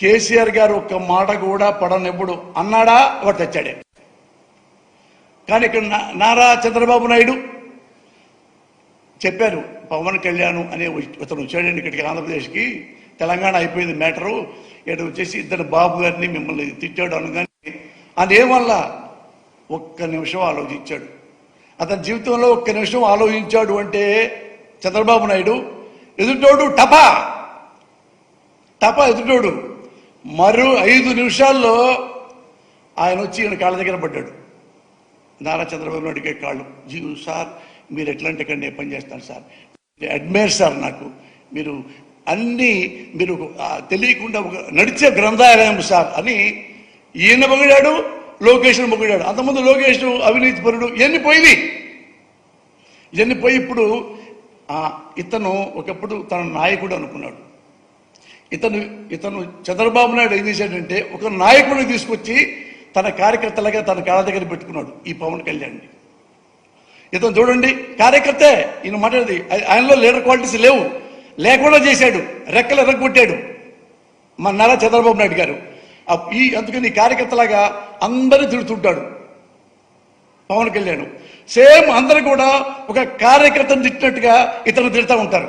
కేసీఆర్ గారు ఒక్క మాట కూడా పడనెప్పుడు అన్నాడా వాడు తెచ్చాడే. కానీ ఇక్కడ నా- నారా చంద్రబాబు నాయుడు చెప్పారు పవన్ కళ్యాణ్ అనే అతను వచ్చాడండి ఇక్కడికి ఆంధ్రప్రదేశ్కి. తెలంగాణ అయిపోయింది మ్యాటరు. ఇక్కడ వచ్చేసి ఇద్దరు బాబు గారిని మిమ్మల్ని తిట్టాడు అనగానే అదేవల్ల ఒక్క నిమిషం ఆలోచించాడు. అతని జీవితంలో ఒక్క నిమిషం ఆలోచించాడు అంటే చంద్రబాబు నాయుడు ఎదుటోడు టపా టపా ఎదుటోడు మరో ఐదు నిమిషాల్లో ఆయన వచ్చి ఈయన కాళ్ళ దగ్గర పడ్డాడు. నారా చంద్రబాబు నాయుడు కాళ్ళు. జీవు సార్ మీరు ఎట్లాంటి ఇక్కడ నేను పని చేస్తాను సార్. అడ్మైర్ సార్ నాకు. మీరు అన్ని మీరు తెలియకుండా ఒక నడిచే గ్రంథాలయం సార్ అని ఈయన మొగిడాడు లోకేష్ మొగిడాడు అంతకుముందు లోకేష్ అవినీతి పరుడు ఇవన్నీ పోయింది ఇవన్నీ పోయి ఇప్పుడు ఆ, ఇతను ఒకప్పుడు తన నాయకుడు అనుకున్నాడు. ఇతను ఇతను చంద్రబాబు నాయుడు ఏం చేశాడంటే ఒక నాయకుడిని తీసుకొచ్చి తన కార్యకర్తలుగా తన కాళ్ళ దగ్గర పెట్టుకున్నాడు ఈ పవన్ కళ్యాణ్ ఇతను చూడండి కార్యకర్తే ఈయన మాట్లాడేది ఆయనలో లీడర్ క్వాలిటీస్ లేవు. లేకుండా చేశాడు రెక్కలు ఎరగొట్టాడు మన నారా చంద్రబాబు నాయుడు గారు. ఈ అందుకని కార్యకర్తలాగా అందరూ తిడుతుంటాడు పవన్ కళ్యాణ్. సేమ్ అందరు కూడా ఒక కార్యకర్తను తిట్టినట్టుగా ఇతను తిడతా ఉంటారు.